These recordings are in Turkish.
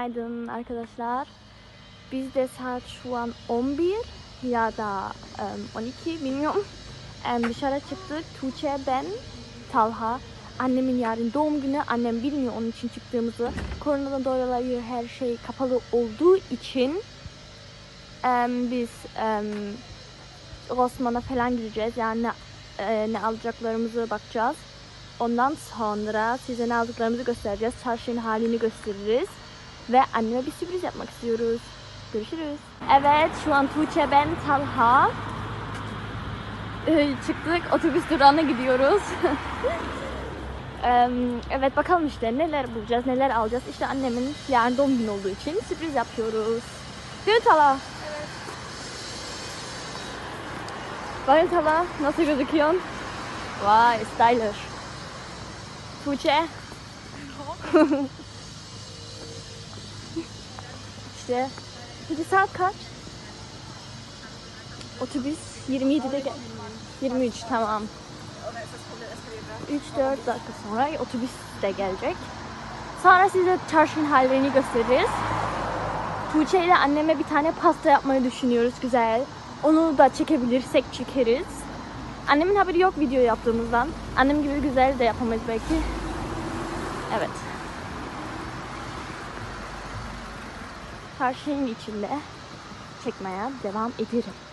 Günaydın arkadaşlar. Biz de saat şu an 11 ya da em, 12 bilmiyorum. Dışarı çıktık. Tuğçe, ben, Talha. Annemin yarın doğum günü. Annem bilmiyor onun için çıktığımızı. Koronadan dolayı her şey kapalı olduğu için biz em, Rossmann'a falan gideceğiz. Yani ne, ne alacaklarımızı bakacağız. Ondan sonra size ne aldıklarımızı göstereceğiz. Çarşının halini gösteririz. Ve anneme bir sürpriz yapmak istiyoruz. Görüşürüz. Evet şu an Tuğçe ben Talha. Ee, çıktık otobüs durağına gidiyoruz. Evet bakalım işte neler bulacağız neler alacağız. İşte annemin yarın doğum günü olduğu için sürpriz yapıyoruz. Değil mi Talha? Evet. Bakın Talha nasıl gözüküyorsun? Vay stylish. Tuğçe. işte. Peki saat kaç? Otobüs 27'de gel. 23 tamam. 3-4 dakika sonra otobüs de gelecek. Sonra size çarşının hallerini gösteririz. Tuğçe ile anneme bir tane pasta yapmayı düşünüyoruz güzel. Onu da çekebilirsek çekeriz. Annemin haberi yok video yaptığımızdan. Annem gibi güzel de yapamayız belki. Evet. Çarşının içinde çekmeye devam ederim.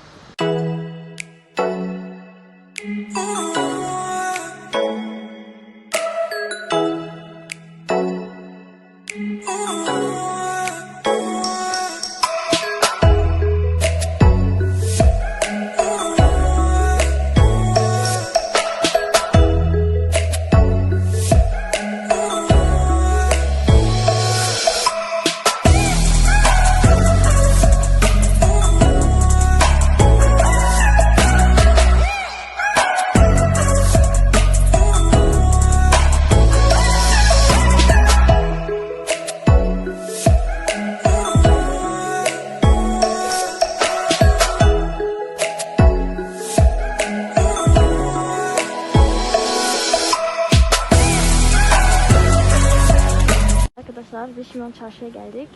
Şimdi çarşıya geldik.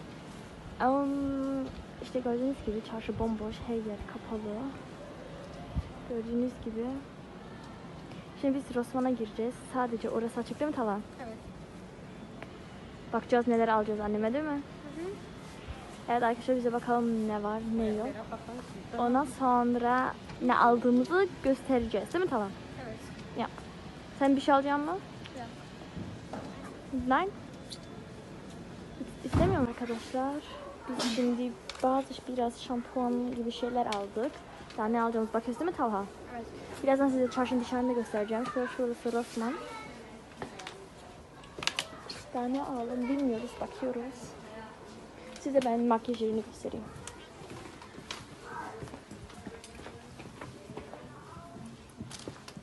Um, işte gördüğünüz gibi çarşı bomboş, her yer kapalı. Gördüğünüz gibi. Şimdi biz Rossmann'a gireceğiz. Sadece orası açık değil mi Talan? Evet. Bakacağız neler alacağız anneme değil mi? Evet arkadaşlar bize bakalım ne var ne yok. Ondan sonra ne aldığımızı göstereceğiz değil mi Talan? Evet. Sen bir şey alacaksın mı? Ya. Nein. İstemiyorum arkadaşlar. Biz şimdi bazı biraz şampuan gibi şeyler aldık. Daha ne alacağımız bakıyoruz değil mi Talha? Evet. Birazdan size çarşının dışarını göstereceğim. Şöyle şurası Rossmann. Daha ne alalım bilmiyoruz. Bakıyoruz. Size ben makyaj yerini göstereyim.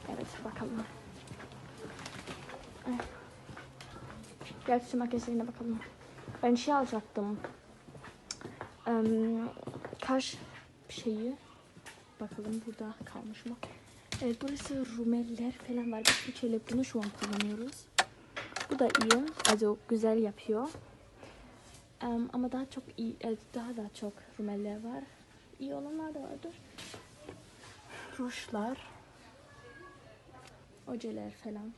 Evet bakalım. Gel şu makyaj yerine bakalım. Ben şey alacaktım. Em, kaş şeyi. Bakalım burada kalmış mı? Evet burası rumeller falan var. Biz şöyle bunu şu an kullanıyoruz. Bu da iyi. Also güzel yapıyor. Em, ama daha çok iyi, e, daha da çok rumeller var. İyi olanlar da vardır. Rujlar. Ojeler falan.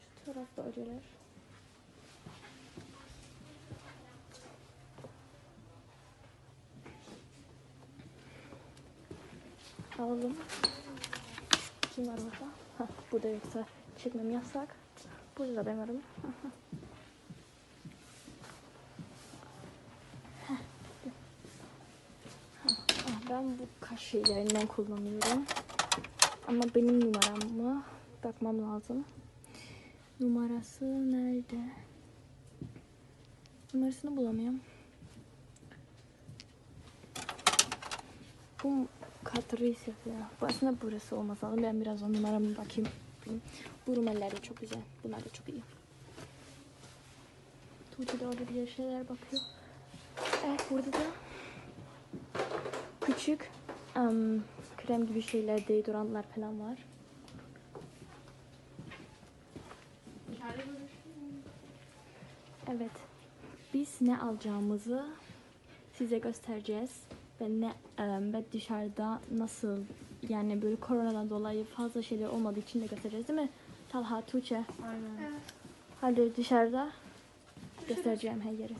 Şu tarafta ojeler. Alalım. Kim var orada? Hah, burada yoksa çekmem yasak. Burada da ben varım. Ben bu kaş şeylerinden kullanıyorum. Ama benim numaram mı? Bakmam lazım. Numarası nerede? Numarasını bulamıyorum. Bu Catrice yapıyor. Bu aslında burası olmaz lazım. Ben biraz o numaramı bakayım. Bu rumeller de çok güzel. Bunlar da çok iyi. Tuğçe de orada bir şeyler bakıyor. Evet burada da küçük em, krem gibi şeyler, deodorantlar falan var. Evet. biz ne alacağımızı size göstereceğiz. Ve ne e, ve dışarıda nasıl yani böyle koronadan dolayı fazla şeyler olmadığı için de göstereceğiz değil mi? Talha, Tuğçe. Aynen. Hadi dışarıda göstereceğim her yeri.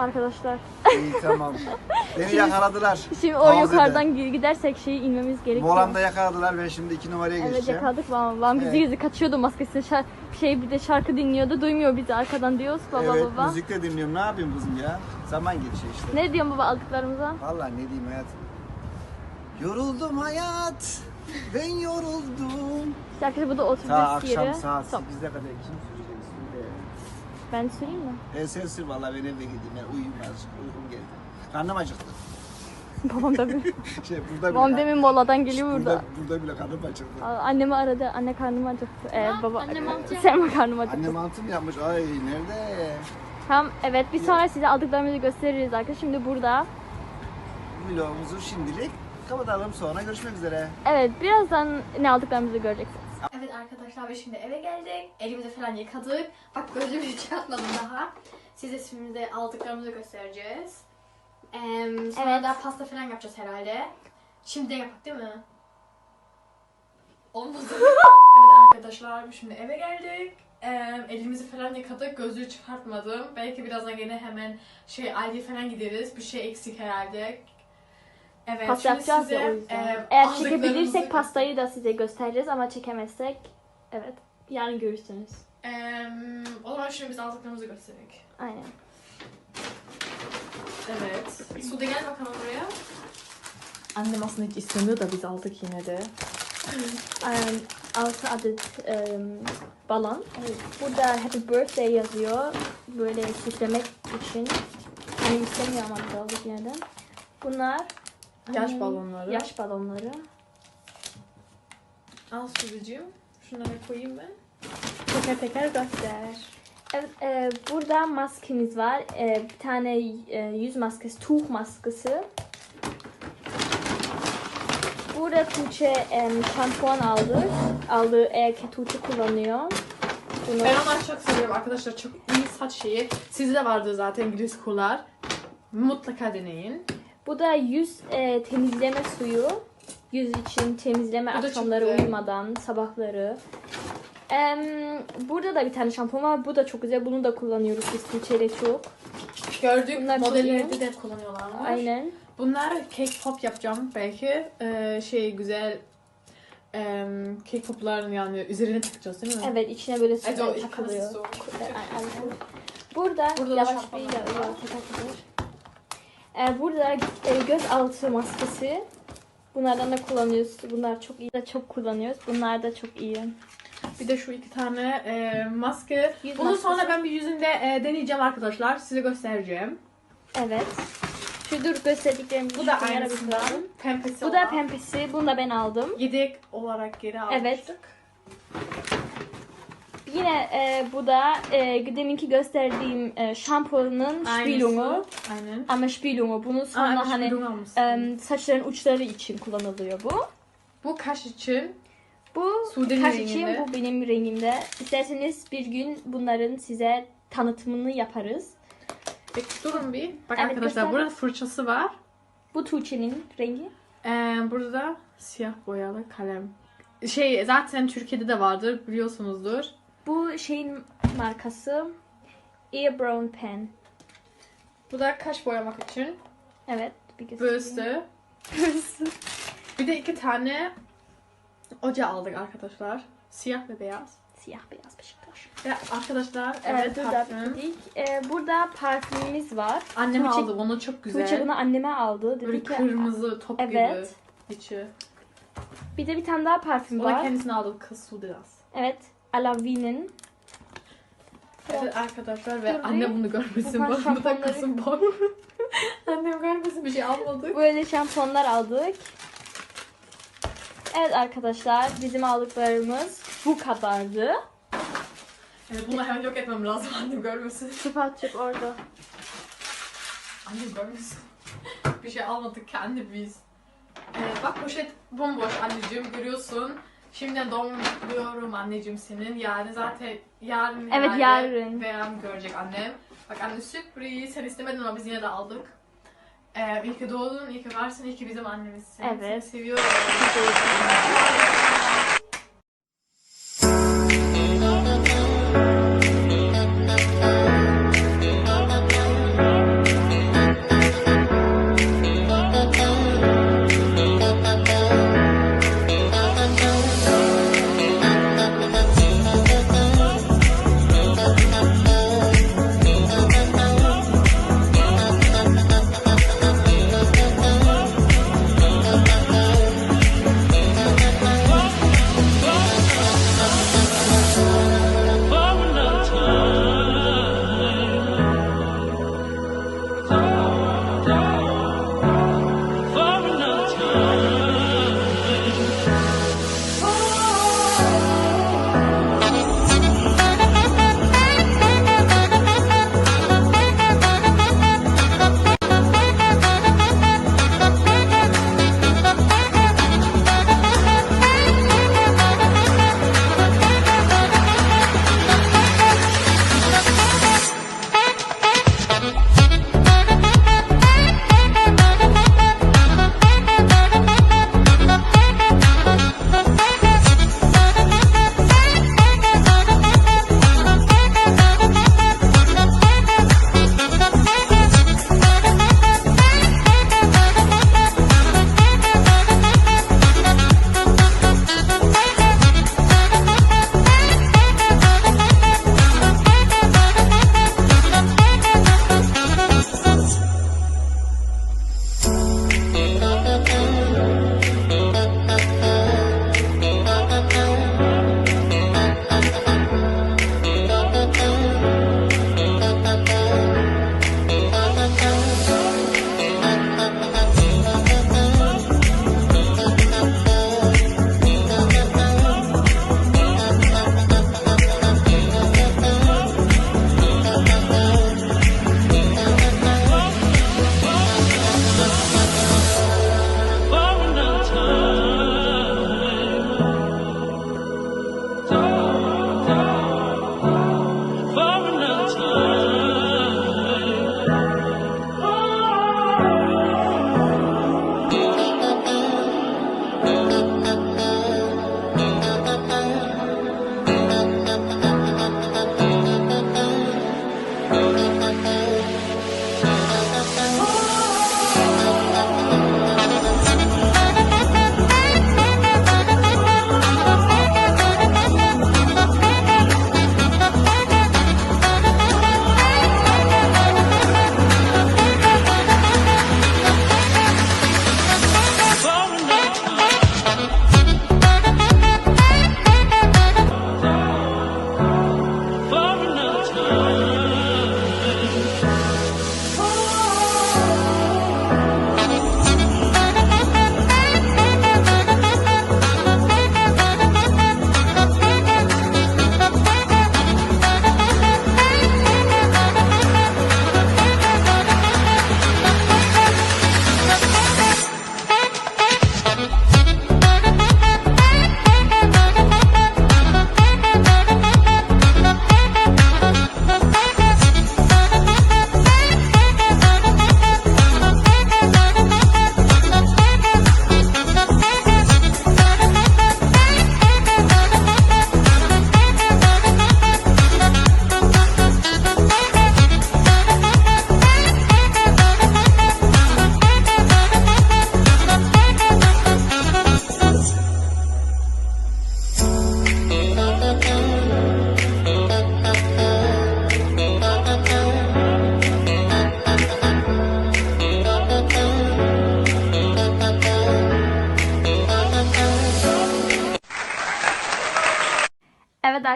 Arkadaşlar İyi tamam. Beni yakaladılar. şimdi o Tavzede. yukarıdan gi- gidersek şeyi inmemiz gerekiyor. Molamda yakaladılar. Ben şimdi iki numaraya Evet geçeceğim. yakaladık ama babam gizli Evet. gizli kaçıyordu maskesini şar- şey bir de şarkı dinliyordu duymuyor bizi arkadan diyoruz baba evet, baba. müzik de dinliyorum. Ne yapayım kızım ya? Zaman geçiyor işte. Ne diyorsun baba aldıklarımıza? Vallahi ne diyeyim hayat. Yoruldum hayat. Ben yoruldum. İşte arkadaşlar bu da otobüs Ta akşam yeri. saat Tamam. 8'e kadar kim. Ben süreyim mi? E sen sür vallahi ben eve gideyim. Ben uyuyayım azıcık. Uykum geldi. Karnım acıktı. babam da bir. Şey burada babam bile. demin moladan geliyor burada. Burada, burada bile karnım acıktı. Aa, Annemi aradı. Anne karnım acıktı. Ee, baba. Anne mantı Sen mi karnım acıktı? Anne mantı mı yapmış? Ay nerede? Tamam evet bir sonra size aldıklarımızı gösteririz arkadaşlar. Şimdi burada. Vlogumuzu şimdilik kapatalım sonra görüşmek üzere. Evet birazdan ne aldıklarımızı göreceksiniz. Evet arkadaşlar biz şimdi eve geldik. Elimizi falan yıkadık. Bak gözümü çıkartmadım daha. Size şimdi aldıklarımızı göstereceğiz. Ee, sonra Evet. da pasta falan yapacağız herhalde. Şimdi yapak değil mi? Olmadı. evet arkadaşlar şimdi eve geldik. Ee, elimizi falan yıkadık. Gözlüğü çıkartmadım. Belki birazdan yine hemen şey Aldi'ye falan gideriz. Bir şey eksik herhalde. Evet, Pasta şimdi yapacağız size, ya o yüzden. e, Eğer aldıklarımızı- çekebilirsek pastayı da size göstereceğiz ama çekemezsek evet yarın görürsünüz. Ee, o zaman şimdi biz aldıklarımızı gösterelim. Aynen. Evet. Sude gel bakalım buraya. Annem aslında hiç istemiyor da biz aldık yine de. Um, 6 adet um, balon. Burada Happy Birthday yazıyor. Böyle süslemek için. Annem istemiyor ama biz aldık yine de. Bunlar Yaş balonları. Yaş balonları. Al Sude'cim. Şunları koyayım ben. Teker teker göster. Evet, e, burada maskemiz var. E, bir tane e, yüz maskesi, tuğ maskesi. Burada Tuğçe e, şampuan aldı. Aldı eğer ki Tuğçe kullanıyor. Bunu Ben onları çok seviyorum arkadaşlar. Çok iyi saç şeyi. Sizde vardı zaten Gliss Cool'lar. Mutlaka deneyin. Bu da yüz e, temizleme suyu. Yüz için temizleme Bu da akşamları güzel. uyumadan, sabahları. Em, burada da bir tane şampuan var. Bu da çok güzel. Bunu da kullanıyoruz biz Tuğçe'yle çok. Gördük Bunlar çok modellerde iyi. de kullanıyorlar. Aynen. Bunlar cake pop yapacağım belki. Ee, şey güzel em, cake popların yani üzerine takacağız değil mi? Evet içine böyle Evet, o su takılıyor. Aynen. Burada, Burada da yavaş şampuan bir var. yavaş takılır. Ee, burada e, göz altı maskesi. Bunlardan da kullanıyoruz. Bunlar çok iyi. De çok kullanıyoruz. Bunlar da çok iyi. Bir de şu iki tane e, maske. Yüz Bunu maskesi. sonra ben bir yüzünde e, deneyeceğim arkadaşlar. Size göstereceğim. Evet. Şu dur gösterdiklerimizi Bu da aynısından. Pembesi Bu da pembesi. Bunu da ben aldım. Yedek olarak geri almıştık. Evet. Yine e, bu da e, deminki gösterdiğim e, şampuanın Spülungu. Aynen. Ama Spülungu. Bunu Aa, sonra evet, hani. Em, saçların uçları için kullanılıyor bu. bu kaş için. Bu Sude'nin kaş renginde. için bu benim rengimde. İsterseniz bir gün bunların size tanıtımını yaparız. Peki durun bir. Bak Evet, arkadaşlar göster. burada fırçası var. Bu Tuğçe'nin rengi. Ee, burada da siyah boyalı kalem. Şey zaten Türkiye'de de vardır biliyorsunuzdur. Bu şeyin markası Ear Brown Pen. Bu da kaş boyamak için. Evet. Bir göstereyim. Böylesi. Bir de iki tane oca aldık arkadaşlar. Siyah ve beyaz. Siyah beyaz Beşiktaş. Ve arkadaşlar Evet, evet parfüm. Ee, burada parfümümüz var. Annem Tuğçe- aldı bunu çok güzel. Tuğçe bunu anneme aldı. Dedi Böyle ki kırmızı top Evet. gibi içi. Bir de bir tane daha parfüm O da var. kendisine aldığı kız Sudiras. Evet. Alavin'in. Evet arkadaşlar ve Dur, anne bunu görmesin. Bak bu da şampuanları. kızım bak. Annem görmesin bir şey almadık. Böyle şampuanlar aldık. Evet arkadaşlar bizim aldıklarımız bu kadardı. Evet bunu hemen yok etmem lazım annem görmesin. Sıfatçık orada. Annem görmesin. bir şey almadık kendi biz. Ee, bak poşet bomboş anneciğim görüyorsun. Şimdiden doğum gününü kutluyorum anneciğim senin. Yarın zaten yarın Evet, yarın. Beyan görecek annem. Bak anne sürpriz. Sen istemedin ama biz yine de aldık. Ee, iyi ki doğdun, iyi ki varsın, iyi ki bizim annemizsin. Evet. Seni seviyorum.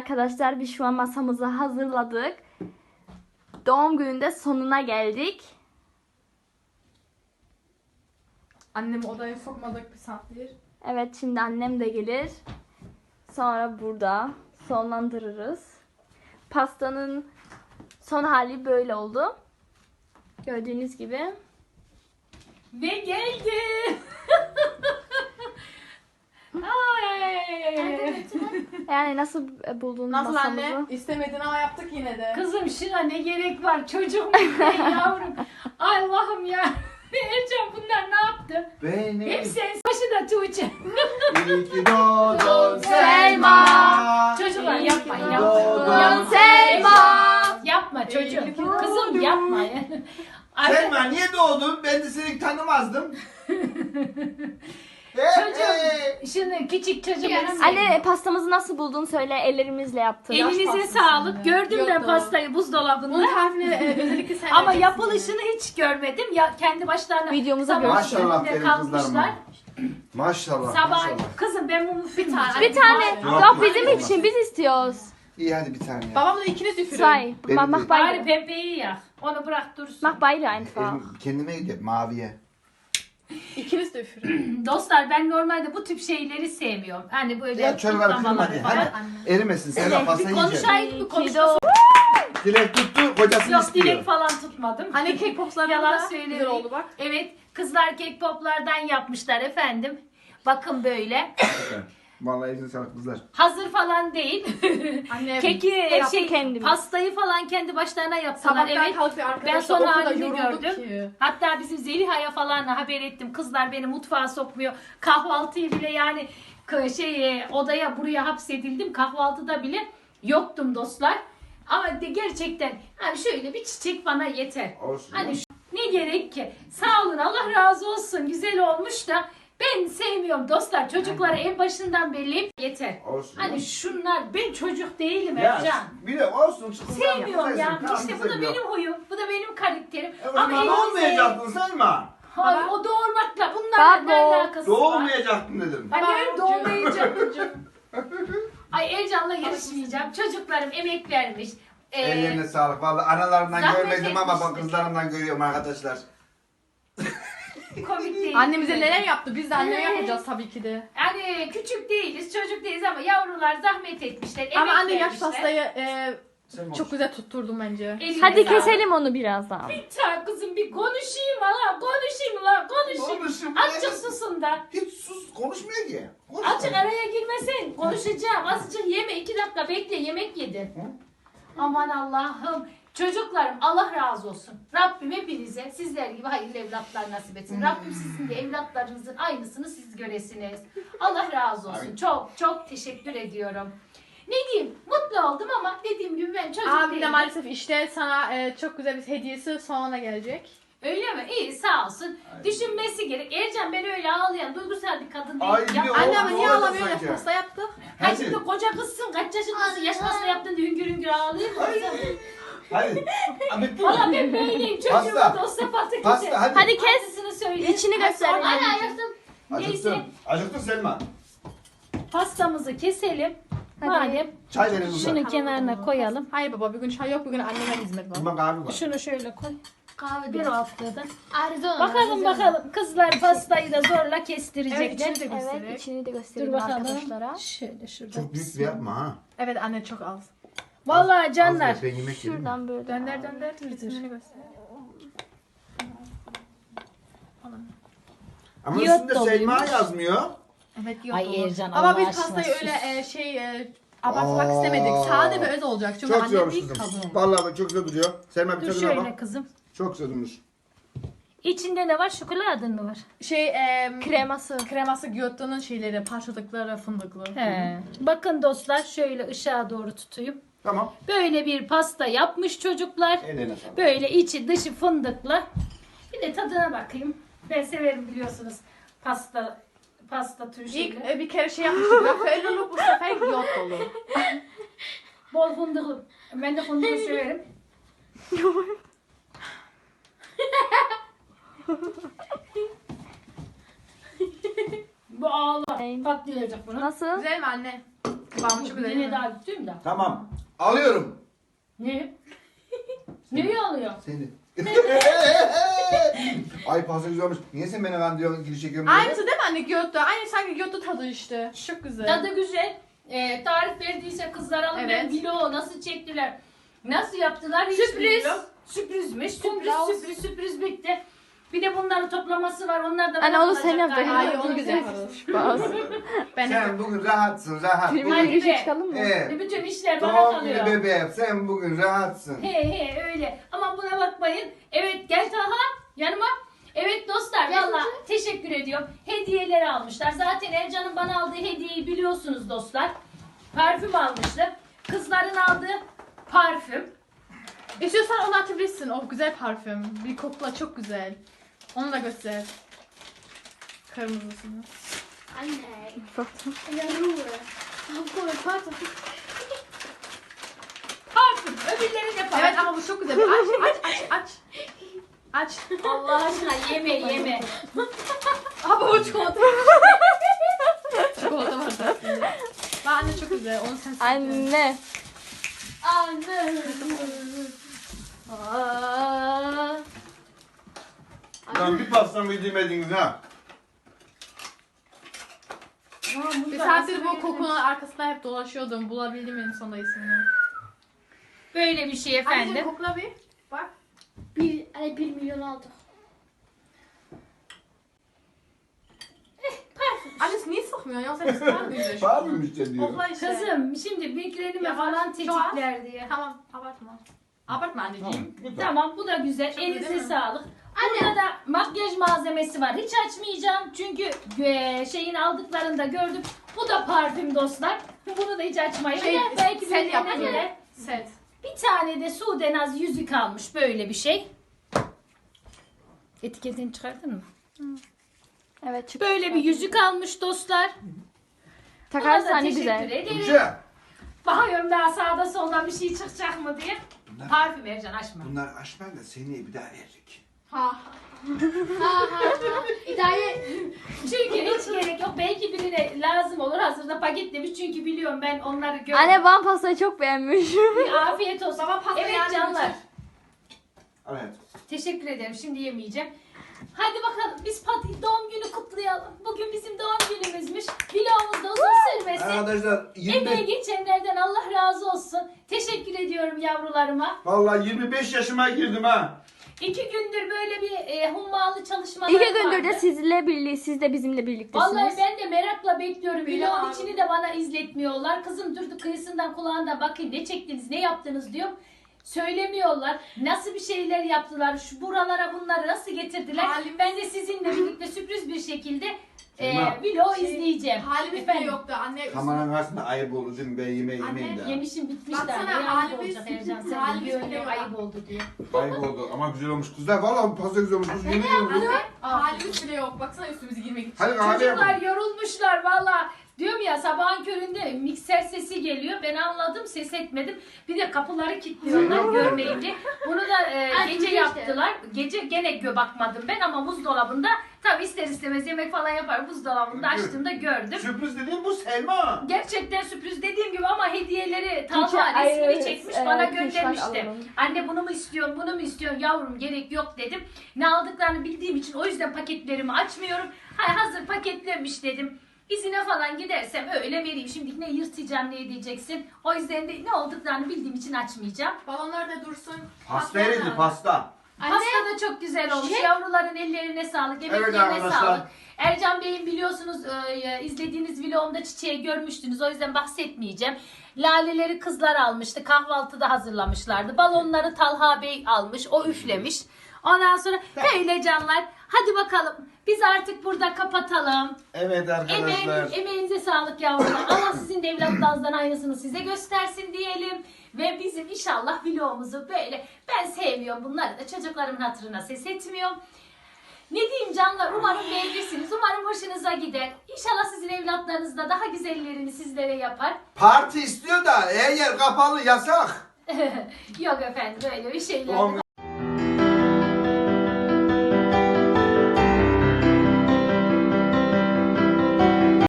Arkadaşlar biz şu an masamızı hazırladık. Doğum gününde sonuna geldik. Annemi odaya sokmadık bir saattir. Evet şimdi annem de gelir. Sonra burada sonlandırırız. Pastanın son hali böyle oldu. Gördüğünüz gibi. Ve geldi. Ay. Yani nasıl buldun Nasıl masamızı? anne? İstemedin ama yaptık yine de. Kızım şuna ne gerek var çocuğum ne yavrum. Allah'ım ya. Ercan bunlar ne yaptı? Benim Hep sen başı da Tuğçe. iyi ki doğdun Selma. Çocuklar yapmayın Doğdun yapmayın. Selma. Yapma çocuğum. Doğdun. Kızım yapma. Selma niye doğdun? Ben de seni tanımazdım. Çocuğum hey. şimdi küçük çocukların Anne pastamızı nasıl buldun söyle ellerimizle yaptık. Elinize sağlık. Gördüm ben Yok, pastayı Bunun buzdolabında. tarifini e, özellikle sen Ama yapılışını hiç görmedim. Ya kendi başlarına Videomuza sabah Maşallah üzerinde benim kalkmışlar. kızlarıma. Maşallah Sabah maşallah. kızım ben bunu Bir tane. Bir tane. Yok, Yok yok. bizim için biz istiyoruz. İyi hadi bir tane ya. Babamla ikiniz üfürün. Zwei. Benim mach de. Bari beide. pembeyi yak. Onu bırak dursun. Mach beide einfach. Elim kendime gidiyor maviye. İkiniz de üfürün. Dostlar ben normalde bu tip şeyleri sevmiyorum. Hani böyle Ya çölleri kırma kutlamaları hadi. falan. Erimesin Selma Evet, pasta bir yiyecek. konuşayım bir İyi ki konuşma. Dilek tuttu kocasını Yok istiyor. dilek falan tutmadım. Anne kek popslarında Yalan da söylemeyin. güzel oldu bak. Evet kızlar kek poplardan yapmışlar efendim. Bakın böyle. Vallahi elinize sağlık kızlar. Hazır falan değil. Anne Keki yaptık şey kendimiz. pastayı falan kendi başlarına yaptılar. sabahtan Evet. kalkıp arkadaşlar Ben sonra okulda halini yorulduk gördüm. ki. Hatta bizim Zeliha'ya falan da haber ettim. Kızlar beni mutfağa sokmuyor. Kahvaltıyı bile yani k- şey e, odaya buraya hapsedildim. Kahvaltıda bile yoktum dostlar. Ama de gerçekten hani şöyle bir çiçek bana yeter. Olsun. Hani şu- ne gerek ki? Sağ olun Allah razı olsun. Güzel olmuş da ben sevmiyorum dostlar. Çocuklara en başından belli yeter. Olsun. Hani şunlar ben çocuk değilim ya, Ercan. bir de olsun şu kızlar Sevmiyorum ya. yapmasın, İşte bu tamam, da benim huyum. Bu da benim karakterim. E o Ama zaman elinize... doğmayacaktın Selma. Hayır o doğurmakla bunlarla ne Babo. alakası var? Doğmayacaktın dedim. Annem doğmayacak. Ay Ercan'la yarışmayacağım. Çocuklarım emek vermiş. Ee, Ellerine sağlık. Vallahi analarından zahmet görmedim ama bak etmiştik. kızlarımdan görüyorum arkadaşlar. Komik değil. Annemize neler yaptı biz de anneme yapacağız tabii ki de. Yani küçük değiliz, çocuk değiliz ama yavrular zahmet etmişler. Emek Ama anne yaş vermişler. pastayı e, çok güzel tutturdum bence. Eline Hadi sağlık. keselim onu birazdan. Bir tane kızım bir konuşayım hala konuşayım la konuşayım. Konuşun. Azıcık susun da. Hiç sus konuşmuyor ki. Konuş. Azıcık araya girmesin. Konuşacağım. Azıcık yeme. iki dakika bekle. Yemek yedin. Aman Allah'ım. Çocuklarım Allah razı olsun. Rabbim hepinize sizler gibi hayırlı evlatlar nasip etsin. Rabbim sizin de evlatlarınızın aynısını siz göresiniz. Allah razı olsun. Amin. Çok çok teşekkür ediyorum. Ne diyeyim? Mutlu oldum ama dediğim gibi ben çocuk Abim de değilim. maalesef işte sana e, çok güzel bir hediyesi sonra gelecek. Öyle mi? İyi sağ olsun. Düşünmesi gerek. Ercan ben öyle ağlayan duygusal bir kadın değilim. Ya- de Anne o- ama niye doğru da ağlamıyor sanki. pasta yaptık. Ha Hadi. şimdi koca kızsın kaç yaşındasın yaş pasta yaptın diye hüngür hüngür ağlıyor musun? Hadi. Ha, bitti mi? Valla ben böyleyim çocuğum Pasta. dosta patı Pasta hadi. Hadi kes. Acısını söyle. İçini göster Ana anneciğim. ayakta. Neyse Acıktın. Acıktın Selma. pastamızı keselim. Hadi. Madem Çay verin şunu kenarına koyalım. Hayır baba bugün çay yok bugün anneme hizmet var. Bak abi var. Şunu şöyle koy. Kahve Bir haftada. Arizona. Bakalım bakalım kızlar pastayı da zorla Evet kestirecekler. içini de Evet göstererek. içini de Dur gösterelim bakalım. arkadaşlara. Şöyle şurada. Çok büyük bir yapma ha. Evet anne çok az. Vallahi Az canlar. yemek yedim. Şuradan böyle. Dönder dönder göster. Ama Yiyot üstünde doluymuş. Selma yazmıyor. Evet yok Ay. Ercan, Ama Allah biz aşkına pastayı sus. öyle e, şey e, abartmak Aa. istemedik. Sade ve öz olacak. Çünkü Çok annem güzel olmuş ilk kızım. kadın. Vallahi bak çok güzel duruyor. Selma bir Dur tadına şöyle bak. kızım. Çok güzel durmuş. İçinde ne var? Şokoladın mı var? Şey e, Kreması. kreması Giotto'nun şeyleri, parçalıkları, fındıklı. He. Bakın dostlar şöyle ışığa doğru tutayım. Tamam. Böyle bir pasta yapmış çocuklar. Ellerine sağlık. Böyle içi dışı fındıklı. Bir de tadına bakayım. Ben severim biliyorsunuz pasta pasta türü İlk şeyleri. e, bir kere şey yapmıştık. Raffaello'lu bu sefer Giotto'lu. Bol fındıklı. Ben de fındığı severim. Bu ağlar. Patlayacak bunu. Nasıl? Güzel mi anne? Bir güzel. tane daha tutayım da. Tamam. Alıyorum. Ne? Neyi alıyor? Seni. Ay pasta güzel olmuş. Niye sen beni kandırıyorsun giriş çekiyorum böyle? Aynısı değil mi anne Giotto? Aynı sanki Giotto tadı işte. Çok güzel. Tadı güzel. Ee, tarif verdiyse kızlar alın Evet. ben vlog nasıl çektiler? Nasıl yaptılar hiç Sürpriz. bilmiyorum. Sürprizmiş. Sürpriz Kumral. sürpriz sürpriz bitti. Bir de bunların toplaması var. Onlar da Anne bana onu sen yapacaksın. galiba. Ay, onu yaparız. Ben Sen bugün rahatsın rahat. Film Bugün- çıkalım mı? Evet. Bütün işler bana Doğum günü kalıyor. bebeğim sen bugün rahatsın. He he öyle. Ama buna bakmayın. Evet gel Taha yanıma. Evet dostlar valla teşekkür ediyorum. Hediyeleri almışlar. Zaten Ercan'ın bana aldığı hediyeyi biliyorsunuz dostlar. Parfüm almıştı. Kızların aldığı parfüm. İstiyorsan onu atabilirsin. O güzel parfüm. Bir kokla çok güzel. Onu da göster. Kırmızısını. Anne. Ruhe. Han kommer prata. Parfüm. Öbürleri de parfüm. Evet ama bu çok güzel. Aç aç aç aç. Aç. Allah aşkına yeme yeme. Ama o çikolata. çikolata var da. Bak anne çok güzel. Onu sen. Anne. Anne. Aa. Lan bir pastamı yedirmediniz ha. Bir saattir bu kokunun arkasında hep dolaşıyordum. Bulabildim en sonunda ismini. Böyle bir şey Anneciğim efendim. kokla bir. Bak. Bir, eller bir milyon aldı. Annesi niye sıkmıyorsun? Yoksa biz var mıyız? Var mı işte diyor. Kokla işte. Kızım şimdi migrenimi Yavaş, falan çok tetikler diye. Tamam abartma. Abartma anneciğim. Tamam. Tamam bu da güzel. Çok Elinize mi? sağlık. Burada da makyaj malzemesi var. Hiç açmayacağım çünkü e, şeyin aldıklarında gördüm. Bu da parfüm dostlar. Bunu da hiç açmayın. Şey, Belki sen bir yap tane bunu. de- Set. Bir tane de Sudenaz yüzük almış böyle bir şey. Etiketini çıkardın mı? Evet çık. Böyle bir yüzük almış dostlar. Takarsan da hani teşekkür güzel. ederim. Tuğçe. Bakıyorum daha sağda solda bir şey çıkacak mı diye. Bunlar, Parfüm Ercan açma. bunlar aşmayla seni bir daha erik. Ha. Ha ha ha. İdare. Çünkü hiç gerek yok. Belki birine lazım olur. Hazırda paketlemiş. Çünkü biliyorum ben onları gördüm. Anne ben pastayı çok beğenmiş. Afiyet olsun. Baba pasta Evet yani canlar. Evet. Teşekkür ederim. Şimdi yemeyeceğim. Hadi bakalım biz Pati doğum günü kutlayalım. Bugün bizim doğum günümüzmüş. Vlogumuz da uzun sürmesin. Arkadaşlar 20, Emeği geçenlerden Allah razı olsun. Teşekkür ediyorum yavrularıma. vallahi 25 yaşıma girdim ha. İki gündür böyle bir e, hummalı çalışmalar İki gündür vardı. de sizle birlikte, siz de bizimle birliktesiniz. Vallahi ben de merakla bekliyorum. Vlogun içini de bana izletmiyorlar. Kızım durdu kıyısından kulağında bakayım ne çektiniz, ne yaptınız diyor. Söylemiyorlar. Nasıl bir şeyler yaptılar, şu buralara bunları nasıl getirdiler. Halim- Ben de sizinle birlikte sürpriz bir şekilde e, Tamam. vlog Şey, izleyeceğim. Halimiz bile Efendim? yoktu. Anne Kameranın karşısında ayıp olur değil mi? Ben yemeği Anne, yemeyeyim de. Yemişim bitmiş Baksana, de. Ayıp halimiz- olacak Ercan. Sen de halimiz bile ayıp oldu diye. Ayıp oldu ama güzel olmuş. Kızlar vallahi pasta güzel olmuş. Kız yemin ediyorum. Anne halimiz bile yok. Baksana üstümüze girmek için. Hadi kahve yapalım. Çocuklar yorulmuşlar valla. Diyorum ya sabahın köründe mikser sesi geliyor. Ben anladım ses etmedim. Bir de kapıları kilitliyorlar görmeyince. Bunu da e, Ay, gece işte. yaptılar. Gece gene gö bakmadım ben ama buzdolabında tabi ister istemez yemek falan yapar. Buzdolabında Evet. açtığımda gördüm. Sürpriz dediğim bu Selma. Gerçekten sürpriz dediğim gibi ama hediyeleri Talha resmini çekmiş e, bana kuşlar göndermişti. alalım. Anne bunu mu istiyorsun bunu mu istiyorsun yavrum gerek yok dedim. Ne aldıklarını bildiğim için o yüzden paketlerimi açmıyorum. Hay hazır paketlemiş dedim. İzine falan gidersem öyle vereyim. Şimdi ne yırtacağım ne diyeceksin. O yüzden de ne olduklarını bildiğim için açmayacağım. Balonlar da dursun. Pasta eridi pasta. Pasta da çok güzel olmuş. Şey- Yavruların ellerine sağlık, Evet emeklerine arkadaşlar. sağlık. Ercan Bey'in biliyorsunuz e, izlediğiniz vlogumda çiçeği görmüştünüz. O yüzden bahsetmeyeceğim. Laleleri kızlar almıştı. Kahvaltıda hazırlamışlardı. Balonları Talha Bey almış. O üflemiş. Ondan sonra böyle canlar. Hadi bakalım. Biz artık burada kapatalım. Evet arkadaşlar. Emeğin, emeğinize sağlık yavrular. Allah sizin de evlatlarınızdan aynısını size göstersin diyelim. Ve bizim inşallah vlogumuzu böyle ben sevmiyorum bunları da çocuklarımın hatırına ses etmiyorum. Ne diyeyim canlar umarım beğenirsiniz. Umarım hoşunuza gider. İnşallah sizin evlatlarınız da daha güzellerini sizlere yapar. Parti istiyor da her yer kapalı yasak. Yok efendim böyle bir şeyler. Doğum